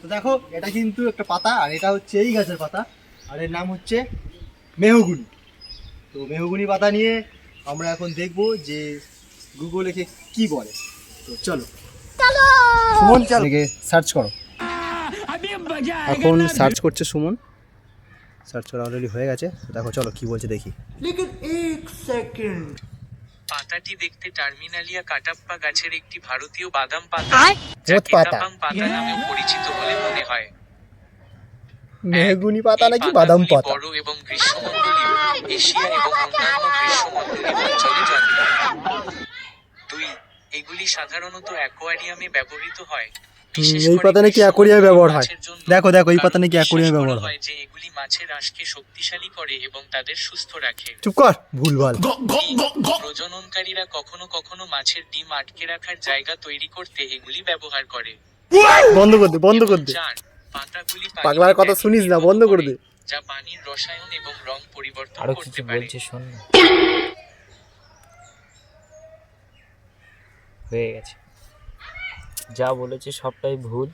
তো দেখো এটা কিন্তু একটা পাতা আর এটা হচ্ছে এই গাছের পাতা আর এর নাম হচ্ছে মেহগুনি। তো মেহগুনি পাতা নিয়ে আমরা এখন দেখব যে গুগলে কে কি বলে। তো চলো। সুমন চল। সার্চ করো। এখন সার্চ করছে সুমন। সার্চ করা অলরেডি হয়ে গেছে। দেখো চলো কি বলছে দেখি। পাতাটি দেখতে টার্মিনালিয়া কাটাপ্পা গাছের একটি ভারতীয় বাদাম পাতা? যা ওত পাতা। নামে নামেও পরিচিত বলে মনে হয়। মেহগুনি পাতা নাকি বাদাম পাতা? বড় এবং গ্রীষ্মমণ্ডলীয় এশিয়া এবং অন্যান্য গ্রীষ্মমণ্ডলীয় অঞ্চলে জন্মে। দুই এগুলি সাধারণত অ্যাকোয়ারিয়ামে ব্যবহৃত হয়। এই পাতা নাকি অ্যাকোয়ারিয়ামে ব্যবহার হয়। দেখো, দেখো, এই পাতা নাকি করা ব্যবহার হয়। যে এগুলি মাছের আঁশকে শক্তিশালী করে এবং তাদের সুস্থ রাখে। চুপ কর ভুলভাল। প্রজননকারীরা কখনো কখনো মাছের ডিম আটকে রাখার জায়গা তৈরি করতে এগুলি ব্যবহার করে। বন্ধ কর দে বন্ধ কর দে। পাতাগুলি পাগলার কথা শুনিস না, বন্ধ করে দে। যা পানির রসায়ন এবং রং পরিবর্তন করতে পারে। বলছে শোন হয়ে গেছে। যা বলেছে সবটাই ভুল।